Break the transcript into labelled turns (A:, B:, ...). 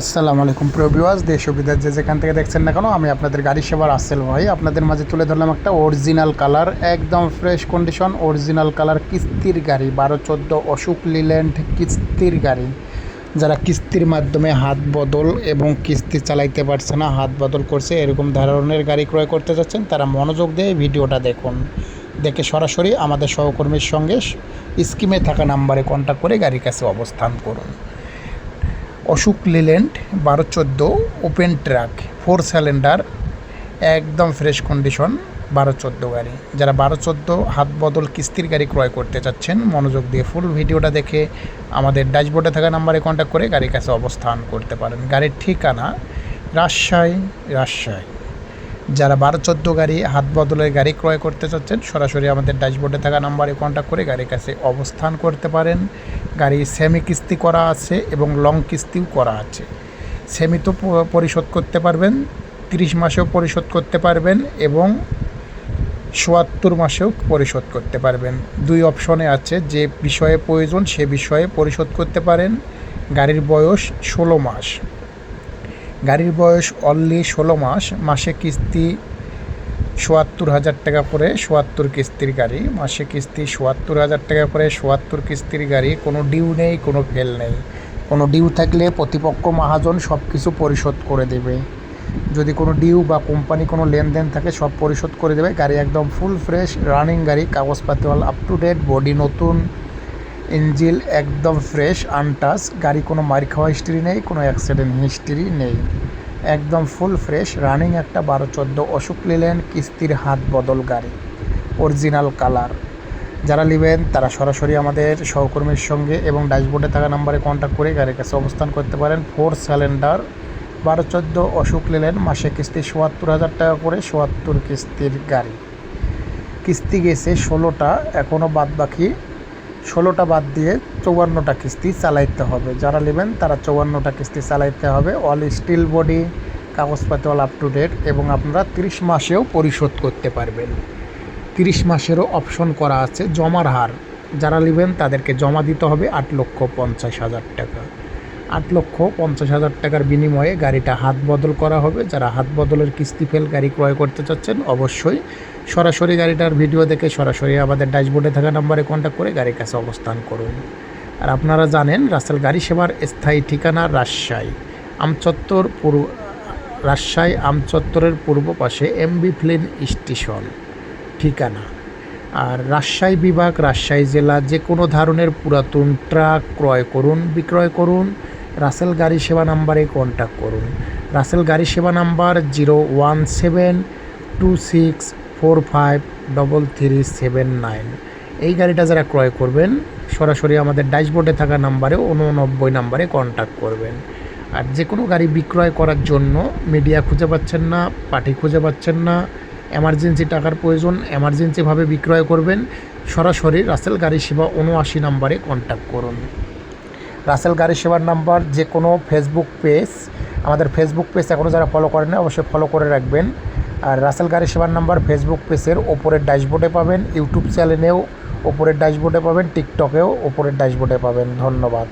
A: আসসালামু আলাইকুম ভিউয়ার্স দেশ বিদেশ যে যেখান থেকে দেখছেন না কেন, আমি আপনাদের গাড়ি সেবার আসেল ভাই। আপনাদের মাঝে তুলে ধরলাম একটা অরিজিনাল কালার একদম ফ্রেশ কন্ডিশন অরিজিনাল কালার কিস্তির গাড়ি, বারো চোদ্দ অশোক লিল্যান্ড কিস্তির গাড়ি। যারা কিস্তির মাধ্যমে হাত বদল এবং কিস্তি চালাইতে পারছে না, হাত বদল করছে, এরকম ধরনের গাড়ি ক্রয় করতে যাচ্ছেন, তারা মনোযোগ দিয়ে ভিডিওটা দেখুন। দেখে সরাসরি আমাদের সহকর্মীর সঙ্গে স্কিমে থাকা নাম্বারে কন্ট্যাক্ট করে গাড়ির কাছে অবস্থান করুন। অশোক লিল্যান্ড, বারো চোদ্দ, ওপেন ট্র্যাক, ফোর সিলিন্ডার, একদম ফ্রেশ কন্ডিশন, বারো চোদ্দ গাড়ি। যারা বারো চোদ্দ হাত বদল কিস্তির গাড়ি ক্রয় করতে চাচ্ছেন, মনোযোগ দিয়ে ফুল ভিডিওটা দেখে আমাদের ড্যাশবোর্ডে থাকা নাম্বারে কন্ট্যাক্ট করে গাড়ির কাছে অবস্থান করতে পারেন। গাড়ির ঠিকানা রাজশাহী রাজশাহী। যারা বারো চোদ্দ গাড়ি, হাত বদলের গাড়ি ক্রয় করতে চাচ্ছেন, সরাসরি আমাদের ড্যাশবোর্ডে থাকা নাম্বারে কন্ট্যাক্ট করে গাড়ির কাছে অবস্থান করতে পারেন। গাড়ি সেমি কিস্তি করা আছে এবং লং কিস্তিও করা আছে। সেমি তো পরিশোধ করতে পারবেন, তিরিশ মাসেও পরিশোধ করতে পারবেন এবং চুয়াত্তর মাসেও পরিশোধ করতে পারবেন। দুই অপশনে আছে, যে বিষয়ে প্রয়োজন সে বিষয়ে পরিশোধ করতে পারেন। গাড়ির বয়স ষোলো মাস। গাড়ির বয়স অনলি ষোলো মাস, মাসে কিস্তি চুয়াত্তর হাজার টাকা করে সোয়াত্তর কিস্তির গাড়ি, মাসে কিস্তি চুয়াত্তর হাজার টাকা করে চুয়াত্তর কিস্তির গাড়ি, কোনো ডিউ নেই, কোনো ফেল নেই। কোনো ডিউ থাকলে প্রতিপক্ষ, মহাজন সব কিছু পরিশোধ করে দেবে। যদি কোনো ডিউ বা কোম্পানি কোনো লেনদেন থাকে, সব পরিশোধ করে দেবে। গাড়ি একদম ফুল ফ্রেশ রানিং গাড়ি কাগজপাতিওয়াল আপ টু ডেট বডি নতুন ইঞ্জিল একদম ফ্রেশ আনটাচ গাড়ি কোনো মার খাওয়া হিস্ট্রি নেই, কোনো অ্যাক্সিডেন্ট হিস্ট্রি নেই। একদম ফুল ফ্রেশ রানিং একটা বারো চোদ্দ অশোক লিল্যান্ড, কিস্তির হাত বদল গাড়ি। অরিজিনাল কালার যারা নেবেন, তারা সরাসরি আমাদের সহকর্মীর সঙ্গে এবং ড্যাশবোর্ডে থাকা নাম্বারে কন্ট্যাক্ট করে গাড়ির কাছে অবস্থান করতে পারেন। ফোর সিলিন্ডার বারো চোদ্দ অশোক লিল্যান্ড, মাসে কিস্তি চুয়াত্তর হাজার টাকা করে চুয়াত্তর কিস্তির গাড়ি। কিস্তি গেছে ষোলোটা এখনও বাদ বাকি ষোলোটা বাদ দিয়ে চৌয়ান্নটা কিস্তি চালাইতে হবে। যারা নেবেন তারা চৌয়ান্নটা কিস্তি চালাইতে হবে। অল স্টিল বডি কাগজপাতি অল আপ টু ডেট এবং আপনারা তিরিশ মাসেও পরিশোধ করতে পারবেন। তিরিশ মাসেরও অপশন করা আছে, জমার হার। যারা নেবেন তাদেরকে জমা দিতে হবে আট লক্ষ পঞ্চাশ হাজার টাকা। আট লক্ষ পঞ্চাশ হাজার টাকার বিনিময়ে গাড়িটা হাত বদল করা হবে। যারা হাত বদলের কিস্তি ফেল গাড়ি ক্রয় করতে চাচ্ছেন, অবশ্যই সরাসরি গাড়িটার ভিডিও দেখে সরাসরি আমাদের ড্যাশবোর্ডে থাকা নাম্বারে কন্ট্যাক্ট করে গাড়ির কাছে অবস্থান করুন। আর আপনারা জানেন, রাসেল গাড়ি সেবার স্থায়ী ঠিকানা রাজশাহী, আমচত্বর পূর্ব, রাজশাহী, আমচত্বরের পূর্ব পাশে এমবি ফ্লিন স্টেশন ঠিকানা। আর রাজশাহী বিভাগ, রাজশাহী জেলা, যে কোনো ধরনের পুরাতন ট্রাক ক্রয় করুন, বিক্রয় করুন। রাসেল গাড়ি সেবা নাম্বারে কন্ট্যাক্ট করুন। রাসেল গাড়ি সেবা number zero one seven two six four five double three seven nine এই গাড়িটা যারা ক্রয় করবেন, সরাসরি আমাদের ড্যাশবোর্ডে থাকা নাম্বারে উননব্বই নাম্বারে কন্ট্যাক্ট করবেন। আর যে কোনো গাড়ি বিক্রয় করার জন্য মিডিয়া খুঁজে পাচ্ছেন না, পার্টি খুঁজে পাচ্ছেন না এমার্জেন্সি টাকার প্রয়োজন এমার্জেন্সিভাবে বিক্রয় করবেন, সরাসরি রাসেল গাড়ি সেবা উনআশি নাম্বারে কন্ট্যাক্ট করুন। রাসেল গাড়ি সেবার নাম্বার, যে কোনো ফেসবুক পেজ আমাদের ফেসবুক পেজ এখনও যারা ফলো করেন না অবশ্যই ফলো করে রাখবেন। আর রাসেল গাড়ি সেবার নাম্বার ফেসবুক পেজের ওপরের ড্যাশবোর্ডে পাবেন ইউটিউব চ্যানেলেও ওপরের ড্যাশবোর্ডে পাবেন টিকটকেও ওপরের ড্যাশবোর্ডে পাবেন। ধন্যবাদ।